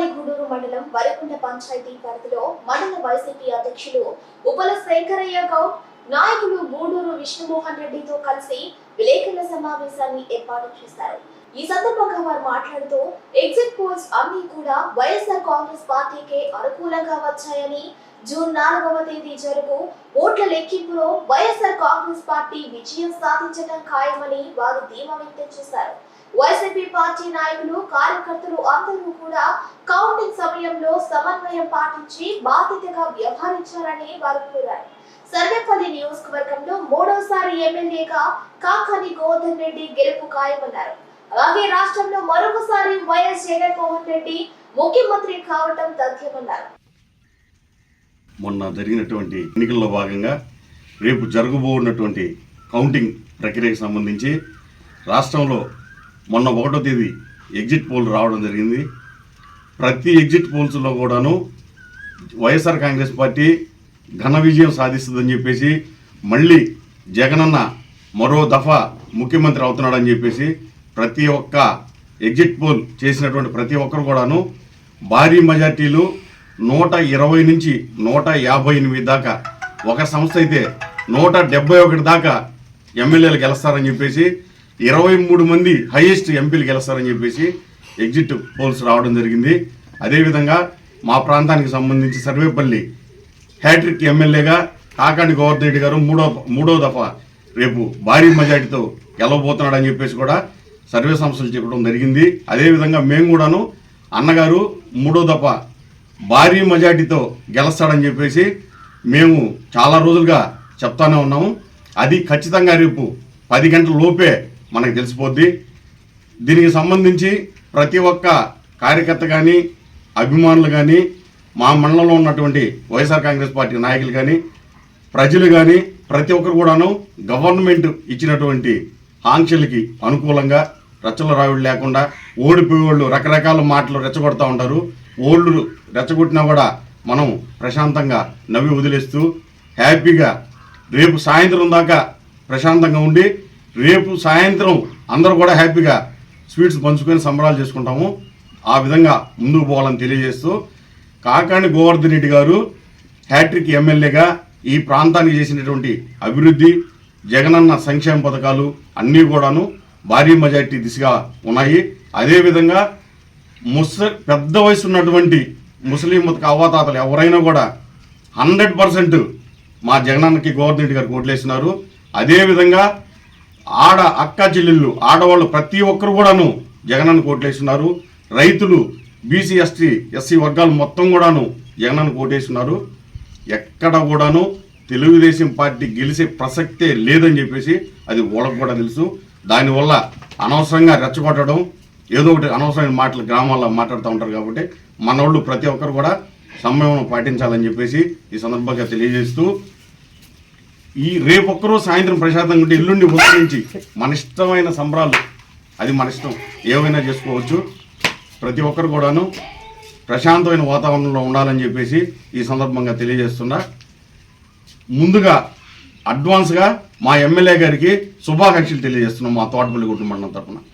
సర్వేపల్లి గూడూరు మండలం వరికుంట పంచాయతీ పరిధిలో మండల వైసీపీ అధ్యక్షులు ఉపల శంకరయ్య గౌడ్ నాయకులు గూడూరు విష్ణుమోహన్ రెడ్డితో కలిసి విలేకరుల సమావేశాన్ని ఏర్పాటు చేశారు. ఈ సందర్భంగా వారు మాట్లాడుతూ ఎగ్జిట్ పోల్స్ అన్ని కూడా వైఎస్ఆర్ కాంగ్రెస్ పార్టీకే అనుకూలంగా వచ్చాయని జూన్ నాలుగవ తేదీ జరుగు ఓట్ల లెక్కింపులో వైఎస్ఆర్ కాంగ్రెస్ పార్టీ విజయం సాధించడం ఖాయమని వారు ధీమా వ్యక్తం చేశారు. వైసీపీ పార్టీ నాయకులు కార్యకర్తలు అందరూ కూడా కౌంటింగ్ సమయంలో సమన్వయం పాటించి బాధ్యతగా వ్యవహరించాలని వారు కోరారు. సర్వేపల్లి నియోజకవర్గంలో మూడోసారి ఎమ్మెల్యేగా కాకాని గోవర్ధన్ రెడ్డి గెలుపు ఖాయమన్నారు. అలాగే రాష్ట్రంలో మరొకసారి వైఎస్ జగన్మోహన్ రెడ్డి ముఖ్యమంత్రి కావటం తథ్యమన్నారు. మొన్న జరిగినటువంటి ఎన్నికల్లో భాగంగా రేపు జరగబోన్నటువంటి కౌంటింగ్ ప్రక్రియకు సంబంధించి రాష్ట్రంలో మొన్న ఒకటో తేదీ ఎగ్జిట్ పోల్ రావడం జరిగింది. ప్రతి ఎగ్జిట్ పోల్స్లో కూడాను వైఎస్ఆర్ కాంగ్రెస్ పార్టీ ఘన విజయం సాధిస్తుందని చెప్పేసి మళ్ళీ జగనన్న మరో దఫా ముఖ్యమంత్రి అవుతున్నాడని చెప్పేసి ప్రతి ఒక్క ఎగ్జిట్ పోల్ చేసినటువంటి ప్రతి ఒక్కరు కూడాను భారీ మెజార్టీలు నూట ఇరవై నుంచి నూట యాభై ఎనిమిది దాకా ఒక సంస్థ అయితే నూట డెబ్బై ఒకటి దాకా ఎమ్మెల్యేలు గెలుస్తారని చెప్పేసి ఇరవై మూడు మంది హైయెస్ట్ ఎంపీలు గెలుస్తారని చెప్పేసి ఎగ్జిట్ పోల్స్ రావడం జరిగింది. అదేవిధంగా మా ప్రాంతానికి సంబంధించి సర్వేపల్లి హ్యాట్రిక్ ఎమ్మెల్యేగా కాకాండి గోవర్ధన్ రెడ్డి గారు మూడో మూడో దఫా రేపు భారీ మెజార్టీతో గెలవబోతున్నాడని చెప్పేసి కూడా సర్వే సంస్థలు చెప్పడం జరిగింది. అదేవిధంగా మేము కూడాను అన్నగారు మూడో దఫా భారీ మెజార్టీతో గెలుస్తాడని చెప్పేసి మేము చాలా రోజులుగా చెప్తానే ఉన్నాము. అది ఖచ్చితంగా రేపు పది గంటల లోపే మనకు తెలిసిపోద్ది. దీనికి సంబంధించి ప్రతి ఒక్క కార్యకర్త కానీ అభిమానులు కానీ మా మండలంలో ఉన్నటువంటి వైఎస్ఆర్ కాంగ్రెస్ పార్టీ నాయకులు కానీ ప్రజలు కానీ ప్రతి ఒక్కరు కూడాను గవర్నమెంట్ ఇచ్చినటువంటి ఆంక్షలకి అనుకూలంగా రచ్చల రావిడి లేకుండా ఓడిపోయే వాళ్ళు రకరకాల మాటలు రెచ్చగొడతా ఉంటారు. ఓళ్ళు రెచ్చగొట్టినా కూడా మనం ప్రశాంతంగా నవ్వి వదిలేస్తూ హ్యాపీగా రేపు సాయంత్రం దాకా ప్రశాంతంగా ఉండి రేపు సాయంత్రం అందరూ కూడా హ్యాపీగా స్వీట్స్ పంచుకొని సంబరాలు చేసుకుంటాము. ఆ విధంగా ముందుకు పోవాలని తెలియజేస్తూ కాకాణి గోవర్ధన్ రెడ్డి గారు హ్యాట్రిక్ ఎమ్మెల్యేగా ఈ ప్రాంతానికి చేసినటువంటి అభివృద్ధి జగనన్న సంక్షేమ పథకాలు అన్నీ కూడాను భారీ మెజార్టీ దిశగా ఉన్నాయి. అదేవిధంగా ముస పెద్ద వయసు ఉన్నటువంటి ముస్లిం మత అవ్వాతాతలు ఎవరైనా కూడా హండ్రెడ్ పర్సెంట్ మా జగనన్నకి గోవర్ధన్ రెడ్డి గారికి ఓట్లేసినారు అదేవిధంగా ఆడ అక్క చెల్లెళ్ళు ఆడవాళ్ళు ప్రతి ఒక్కరు కూడాను జగనన్న కోట్లేస్తున్నారు రైతులు బీసీ ఎస్టీ ఎస్సీ వర్గాలు మొత్తం కూడాను జగనన్న కోటేస్తున్నారు ఎక్కడ కూడాను తెలుగుదేశం పార్టీ గెలిచే ప్రసక్తే లేదని చెప్పేసి అది వాళ్ళకు కూడా తెలుసు. దానివల్ల అనవసరంగా రెచ్చగొట్టడం ఏదో ఒకటి అనవసరమైన మాటలు గ్రామాల్లో మాట్లాడుతూ ఉంటారు కాబట్టి మనోళ్ళు ప్రతి ఒక్కరు కూడా సంయమనం పాటించాలని చెప్పేసి ఈ సందర్భంగా తెలియజేస్తూ ఈ రేపొక్కరూ సాయంత్రం ప్రశాంతంగా ఉంటే ఎల్లుండి ఉదయం నుంచి మన ఇష్టమైన సంబరాలు అది మన ఇష్టం. ఏమైనా చేసుకోవచ్చు. ప్రతి ఒక్కరు కూడాను ప్రశాంతమైన వాతావరణంలో ఉండాలని చెప్పేసి ఈ సందర్భంగా తెలియజేస్తున్నా. ముందుగా అడ్వాన్స్గా మా ఎమ్మెల్యే గారికి శుభాకాంక్షలు తెలియజేస్తున్నాం మా తోటపల్లి కుటుంబం తరఫున.